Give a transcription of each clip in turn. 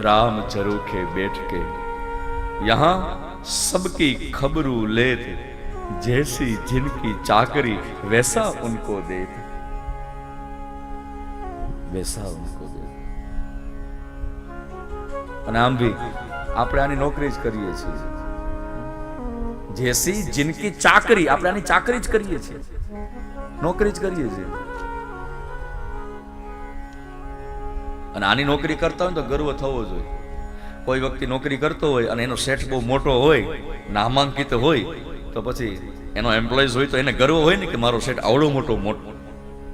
राम चरूखे बैठ के यहाँ सबकी खबरू लेत जैसी जिनकी चाकरी वैसा उनको देत वैसा उनको देत અને આમ ભી આપણે આની નોકરી જ કરીએ છીએ જેસી જિનકી ચાકરી આપણે આની ચાકરી જ કરીએ છીએ નોકરી જ કરીએ છીએ અને આની નોકરી કરતા હોય તો ગર્વ થવો જોઈએ. કોઈ વ્યક્તિ નોકરી કરતો હોય અને એનો સેટ બહુ મોટો હોય, નામાંકિત હોય, તો પછી એનો એમ્પ્લોઈઝ હોય તો એને ગર્વ હોય ને કે મારો સેટ આવડો મોટો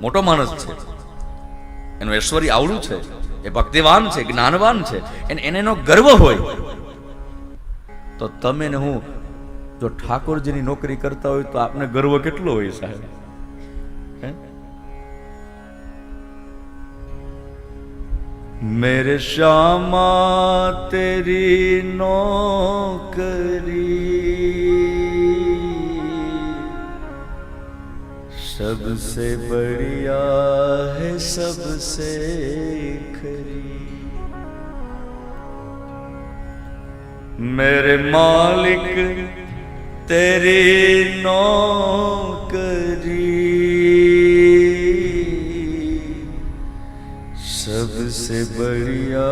મોટો માણસ છે. એનું ઐશ્વર્ય આવડું છે. એ ભક્તિવાન છે, જ્ઞાનવાન છે. એને એને એનો ગર્વ હોય. તો તમે ને હું, જો ઠાકોરજીની નોકરી કરતા હોય તો આપને ગર્વ કેટલો હોય સાહેબ? હે? میرے شامہ تیری نوکری۔ سب سے بڑیا ہے سب سے کھری۔ میرے مالک تیری نو बढ़िया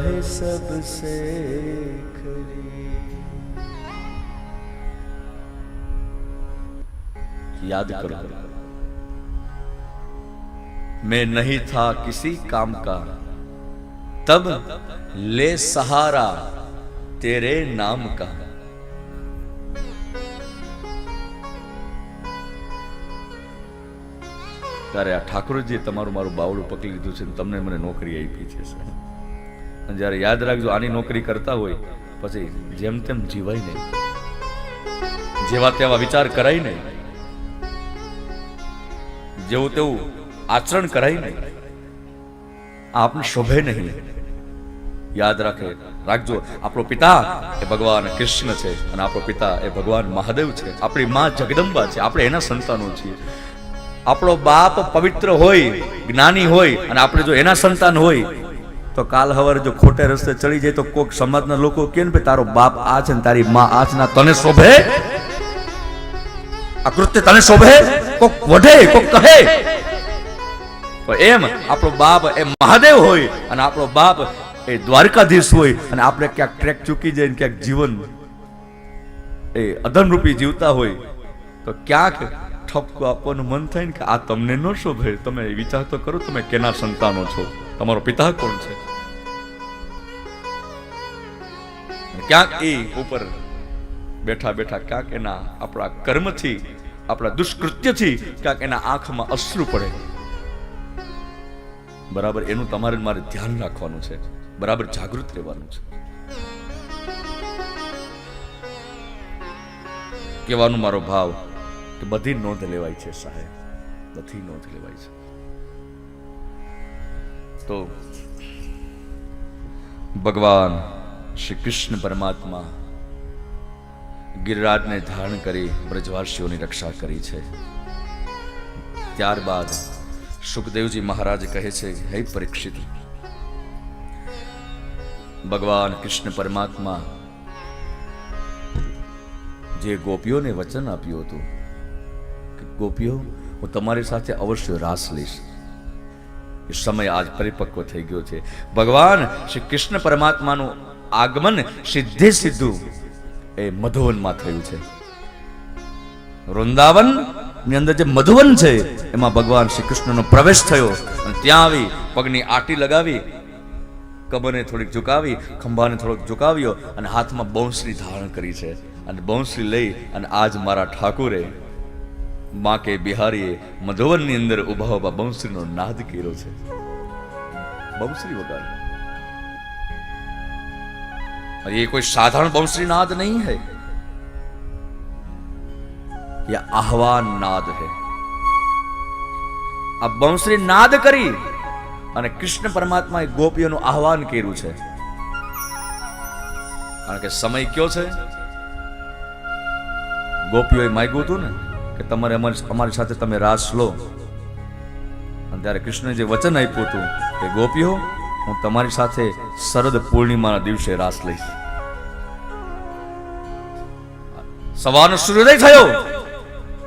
है सबसे खरी याद करो। मैं नहीं था किसी काम का। तब ले सहारा तेरे नाम का। ત્યારે આ ઠાકોરજીએ તમારું મારું બાવડું પકડી લીધું છે તમને મને નોકરી આપી છે, સાહેબ. જ્યારે યાદ રાખજો, આની નોકરી કરતા હોય, પછી જેમ તેમ જીવાય નહીં. જેવા તેવા વિચાર કરાય નહીં. જેવું તેવું આચરણ કરાય નહીં. આપને શોભે નહીં. યાદ રાખે, રાખજો, આપણો પિતા એ ભગવાન કૃષ્ણ છે અને આપણો પિતા એ ભગવાન મહાદેવ છે. આપણી માં જગદંબા છે. આપણે એના સંતાનો છીએ. આપણો બાપ પવિત્ર હોય, જ્ઞાની હોય, અને આપણે જો એના સંતાન હોય, તો કાલ હવારે જો ખોટે રસ્તે ચડી જાય, તો કોક સમાજના લોકો કે ને તારો બાપ આ છે ને તારી માં આ છે ના તને શોભે? આ કૃત્ય તને શોભે? કોક વઢે, કોક કહે. એમ આપણો બાપ એ મહાદેવ હોય, અને આપણો બાપ એ દ્વારકાધીશ હોય, અને આપણે ક્યાંક ટ્રેક ચૂકી જાય ક્યાંક જીવન એ અધમરૂપી જીવતા હોય, તો ક્યાંક ઠપકો આપવાનું મન થાય ને કે આ તમને ન શોભે. તમે વિચાર તો કરો, તમે કેના સંતાનો છો? તમારો પિતા કોણ છે? ક્યાંક એ ઉપર બેઠા બેઠા ક્યાંક એના આપણા કર્મથી, આપણા દુષ્કૃત્યથી ક્યાંક એના આંખમાં અશ્રુ પડે. બરાબર, એનું તમારે મારે ધ્યાન રાખવાનું છે. બરાબર, જાગૃત રહેવાનું છે. કહેવાનું મારો ભાવ કે બધી નોંધ લેવાય છે, સાહેબ. બધી નોંધ લેવાય છે. તો ભગવાન શ્રી કૃષ્ણ પરમાત્મા ગિરિરાજને ધારણ કરી બ્રજવાસીઓની રક્ષા કરી છે. ત્યારબાદ સુખદેવજી મહારાજ કહે છે, હે પરીક્ષિત, ભગવાન કૃષ્ણ પરમાત્મા, જે ગોપીઓને વચન આપ્યું હતું ગોપીઓ, હું તમારી સાથે અવશ્ય રાસ લઈશ. એ સમય આજ પરિપક્વ થઈ ગયો છે. ભગવાન શ્રી કૃષ્ણ પરમાત્માનું આગમન સીધે સીધું એ મધુવનમાં થયું છે. વૃંદાવનની અંદર જે મધુવન છે, એમાં ભગવાન શ્રી કૃષ્ણનો પ્રવેશ થયો અને ત્યાં આવી પગની આટી લગાવી, કબરને થોડીક ઝુકાવી, ખંભાને થોડોક ઝુકાવ્યો અને હાથમાં બૌંસરી ધારણ કરી છે. અને બૌંસરી લઈ અને આજ મારા ઠાકુરે માં કે બિહારીએ મધુવનની અંદર ઊભા ઊભા બંસરીનો નાદ કર્યો છે. બંસરી વગાડ અરે કોઈ સાધારણ બંસરી નાદ નહીં હૈ. યા આહવાન નાદ હૈ. આ બંસરી નાદ કરી અને કૃષ્ણ પરમાત્માએ ગોપીઓનું આહવાન કર્યું છે. કારણ કે સમય કયો છે? ગોપીઓએ માગ્યું હતું ને? કે તમારે અમારી સાથે તમે રાસ લો. અને ત્યારે કૃષ્ણએ જે વચન આપ્યું હતું કે, ગોપીઓ, હું તમારી સાથે શરદ પૂર્ણિમાના દિવસે રાસ લઈશ. સવારનો સૂર્યોદય થયો.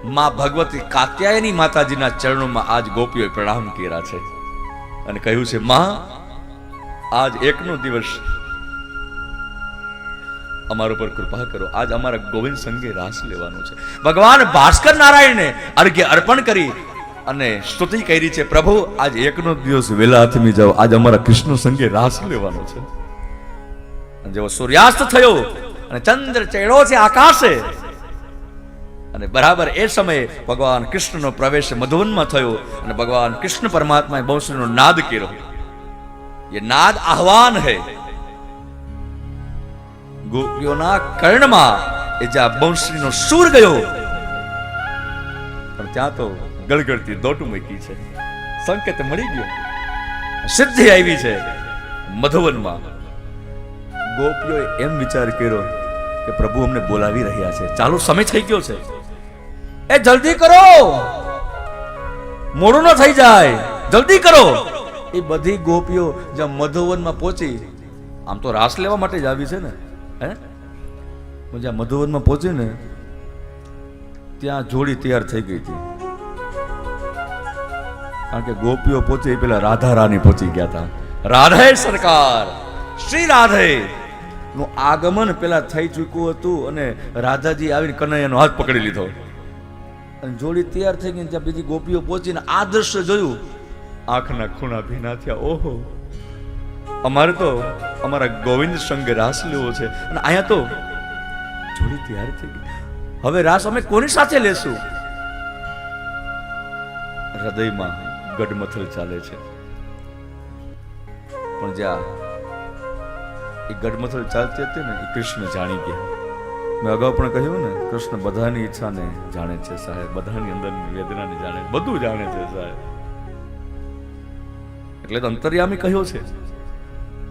માં ભગવતી કાત્યાયની માતાજીના ચરણોમાં આજ ગોપીઓએ પ્રણામ કર્યા છે. અને કહ્યું છે, માં, આજ એકનો દિવસ અમારા ઉપર કૃપા કરો. આજ અમારા ગોવિંદ સંગે રાસ લેવાનો છે. ભગવાન ભાસ્કર નારાયણને અર્ઘ્ય અર્પણ કરી અને સ્તુતિ કરી છે. પ્રભુ, આજ એકનો દિવસ વેલા હાથમી જાઓ. આજ અમારા કૃષ્ણ સંગે રાસ લેવાનો છે. જેવો સૂર્યાસ્ત થયો અને ચંદ્ર ચેડો છે આકાશે, અને બરાબર એ સમયે ભગવાન કૃષ્ણનો પ્રવેશ મધુવનમાં થયો અને ભગવાન કૃષ્ણ પરમાત્માએ બંસરીનો નાદ કર્યો. એ નાદ આહવાન હૈ. ગોપીઓના કર્ણમાં એ જ્યાં બંશ્રીનો સૂર ગયો, પણ ત્યાં તો ગળગળતી દોટું મૂકી છે. સંકેત મળી ગયો. સિદ્ધિ આવી છે મધુવનમાં. ગોપીઓએ એમ વિચાર કર્યો કે પ્રભુ અમને બોલાવી રહ્યા છે. ચાલો, સમય થઈ ગયો છે. એ જલ્દી કરો! મોડું ન થઈ જાય. જલ્દી કરો! એ બધી ગોપીઓ જ્યાં મધુવનમાં પહોંચી, આમ તો રાસ લેવા માટે જ આવી છે ને. હે? હું જ્યાં મધુવનમાં પહોંચ્યું ને, ત્યાં જોડી તૈયાર થઈ ગઈ હતી. કારણ કે ગોપીઓ પહોંચી પેલા રાધા રાની પહોંચી ગયા હતા. રાધે સરકાર! શ્રી રાધે! નું આગમન પેલા થઈ ચૂક્યું હતું અને રાધાજી આવીને કનૈયાનો હાથ પકડી લીધો. અને જોડી તૈયાર થઈ ગઈ ત્યાં બીજી ગોપીઓ પહોંચીને આ દ્રશ્ય જોયું. આંખના ખૂણા ભીના થયા. ઓહો! અમારે તો અમારા ગોવિંદ સંગે રાસ લેવો છે. અને અહીંયા તો જોડી તૈયાર થઈ ગઈ. હવે રાસ અમે કોની સાથે લેશું? હૃદયમાં ગડમથલ ચાલે છે. પણ જ્યાં એ ગડમથલ ચાલતી હતી ને, એ કૃષ્ણ જાણી ગયા. મેં અગાઉ પણ કહ્યું ને, કૃષ્ણ બધાની ઈચ્છાને જાણે છે સાહેબ. બધાની અંદરની વેદનાને જાણે બધું જાણે છે સાહેબ. એટલે તો અંતર્યામી કહ્યો છે.